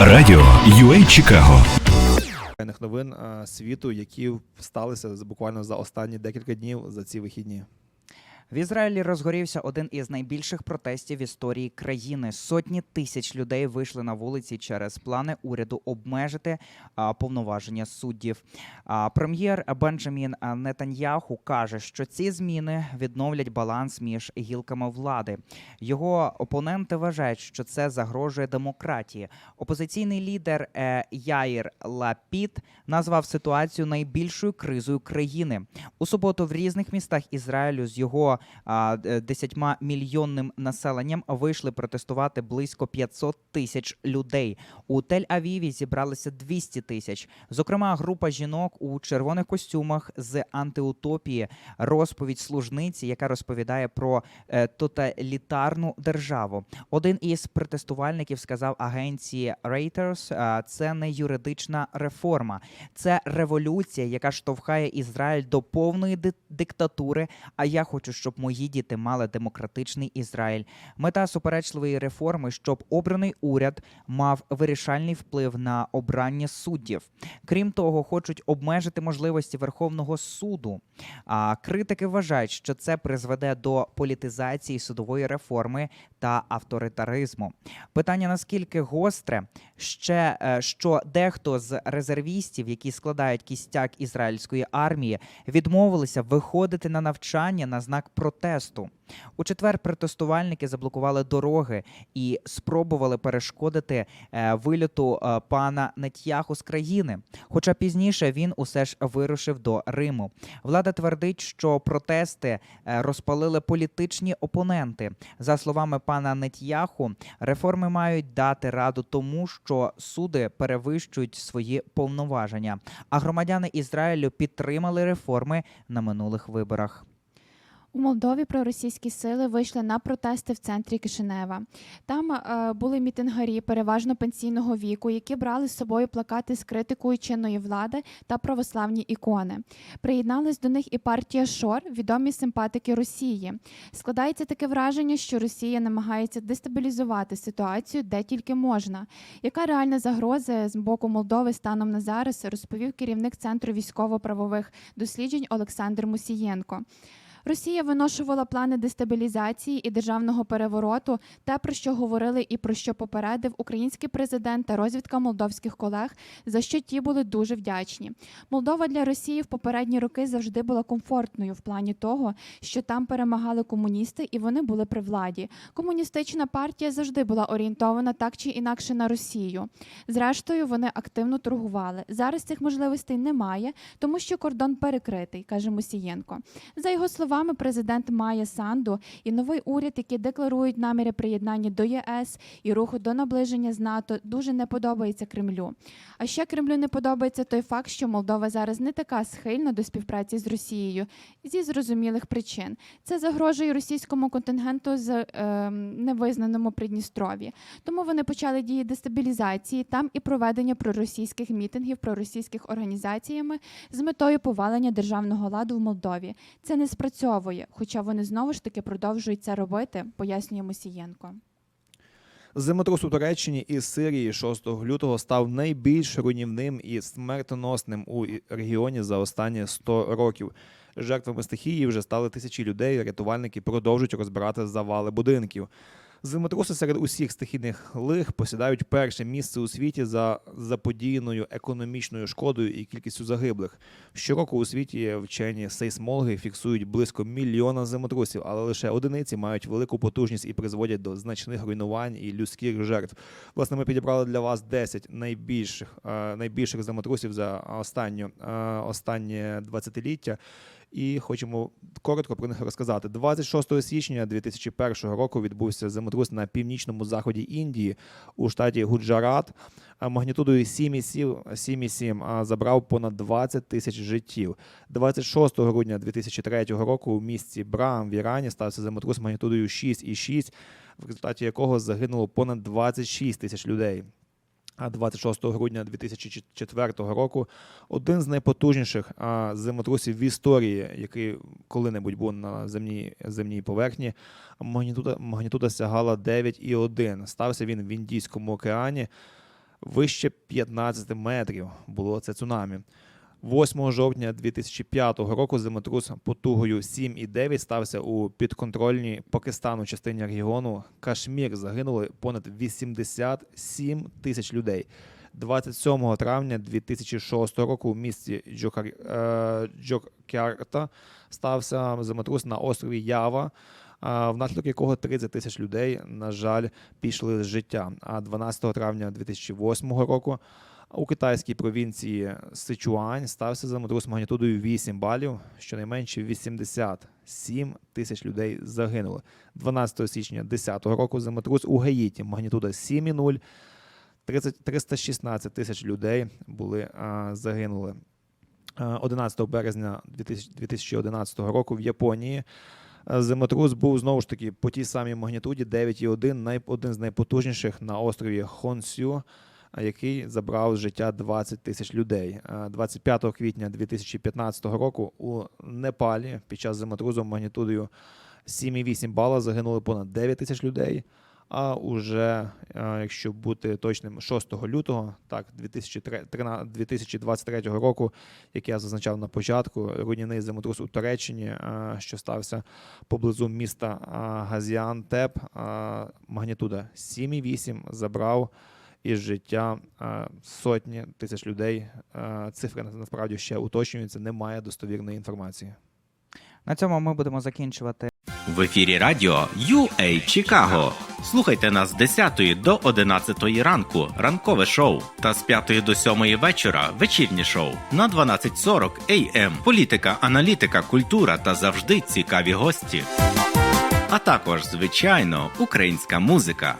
Радіо UA Чикаго. Новин світу, які сталися буквально за останні декілька днів за ці вихідні. В Ізраїлі розгорівся один із найбільших протестів в історії країни. Сотні тисяч людей вийшли на вулиці через плани уряду обмежити повноваження суддів. Прем'єр Бенджамін Нетаньяху каже, що ці зміни відновлять баланс між гілками влади. Його опоненти вважають, що це загрожує демократії. Опозиційний лідер е, Яїр Лапід назвав ситуацію найбільшою кризою країни. У суботу в різних містах Ізраїлю з його е, 10 мільйонним населенням вийшли протестувати близько 500 тисяч людей. У Тель-Авіві зібралися 200 тисяч. Зокрема, група жінок у червоних костюмах з антиутопії, розповідь служниці, яка розповідає про е, тоталітарну державу. Один із протестувальників сказав агенції Reuters, це не юридична реформа, це революція, яка штовхає Ізраїль до повної диктатури. А я хочу, щоб мої діти мали демократичний Ізраїль. Мета суперечливої реформи, щоб обраний уряд мав вирішальний вплив на обрання суддів. Крім того, хочуть обмежити можливості Верховного суду. А критики вважають, що це призведе до політизації судової реформи та авторитаризму. Питання наскільки гостре, ще е, що дехто з резервістів, які складають кістяк ізраїльської армії, відмовилися виходити на навчання на знак протесту. У четвер протестувальники заблокували дороги і спробували перешкодити е, вильоту е, пана Нетьяху з країни. Хоча пізніше він усе ж вирушив до Риму. Влада твердить, що протести е, розпалили політичні опоненти. За словами пана Нетьяху, реформи мають дати раду тому, що суди перевищують свої повноваження. А громадяни Ізраїлю підтримали реформи на минулих виборах. У Молдові проросійські сили вийшли на протести в центрі Кишинева. Там е, були мітингарі, переважно пенсійного віку, які брали з собою плакати з критикою чинної влади та православні ікони. Приєднались до них і партія Шор, відомі симпатики Росії. Складається таке враження, що Росія намагається дестабілізувати ситуацію де тільки можна. Яка реальна загроза з боку Молдови станом на зараз, розповів керівник центру військово-правових досліджень Олександр Мусієнко. Росія виношувала плани дестабілізації і державного перевороту, те, про що говорили і про що попередив український президент та розвідка молдовських колег, за що ті були дуже вдячні. Молдова для Росії в попередні роки завжди була комфортною в плані того, що там перемагали комуністи і вони були при владі. Комуністична партія завжди була орієнтована так чи інакше на Росію. Зрештою, вони активно торгували. Зараз цих можливостей немає, тому що кордон перекритий, каже Мусієнко. За його словами, президент має Санду і новий уряд, які декларують наміри приєднання до ЄС і руху до наближення з НАТО, дуже не подобається Кремлю. А ще Кремлю не подобається той факт, що Молдова зараз не така схильна до співпраці з Росією зі зрозумілих причин. Це загрожує російському контингенту з е, невизнаному Придністров'ї. Тому вони почали дії дестабілізації там і проведення проросійських мітингів проросійських організаціями з метою повалення державного ладу в Молдові. Це не спрацьовує, хоча вони знову ж таки продовжують це робити, пояснює Мосієнко. Землетрус у Туреччині і Сирії 6 лютого став найбільш руйнівним і смертоносним у регіоні за останні 100 років. Жертвами стихії вже стали тисячі людей. Рятувальники продовжують розбирати завали будинків. Землетруси серед усіх стихійних лих посідають перше місце у світі за заподіяною економічною шкодою і кількістю загиблих. Щороку у світі вчені сейсмологи фіксують близько мільйона землетрусів, але лише одиниці мають велику потужність і призводять до значних руйнувань і людських жертв. Власне, ми підібрали для вас 10 найбільших, е, найбільших землетрусів за останню, е, останнє 20-ліття. І хочемо коротко про них розказати. 26 січня 2001 року відбувся землетрус на північному заході Індії у штаті Гуджарат. Магнітудою 7,7 7,7 а, забрав понад 20 тисяч життів. 26 грудня 2003 року у місті Брам в Ірані стався землетрус магнітудою 6,6, в результаті якого загинуло понад 26 тисяч людей. А 26 грудня 2004 року один з найпотужніших землетрусів в історії, який коли-небудь був на земній, земній поверхні, магнітуда, магнітуда сягала 9,1. Стався він в Індійському океані. вище 15 метрів було це цунамі. 8 жовтня 2005 року землетрус потугою 7,9 стався у підконтрольній Пакистану частині регіону Кашмір. Загинули понад 87 тисяч людей. 27 травня 2006 року в місті Джокар... е, Джокярта стався землетрус на острові Ява, а, внаслідок якого 30 тисяч людей, на жаль, пішли з життя. А 12 травня 2008 року у китайській провінції Сичуань стався землетрус магнітудою 8 балів, щонайменше 87 тисяч людей загинули. 12 січня 2010 року землетрус у Гаїті, магнітуда 7,0, 30 316 тисяч людей були а, загинули. Е, 11 березня 2011 року в Японії землетрус був знову ж таки по тій самій магнітуді 9,1, най- один з найпотужніших на острові Хонсю, який забрав з життя 20 тисяч людей. Е, 25 квітня 2015 року у Непалі під час землетрусу магнітудою 7,8 бала загинули понад 9 тисяч людей. А уже, якщо бути точним, 6 лютого, так, 2013 2023 року, як я зазначав на початку, руйнівний землетрус у Туреччині, що стався поблизу міста Газіантеп, магнітуда 7,8 забрав із життя е, сотні тисяч людей. Е, Цифри насправді ще уточнюються, немає достовірної інформації. На цьому ми будемо закінчувати. В ефірі радіо UA Чикаго. Слухайте нас з 10 до 11 ранку, ранкове шоу, та з 5 до 7 вечора вечірнє шоу на 12.40 AM. Політика, аналітика, культура та завжди цікаві гості. А також, звичайно, українська музика.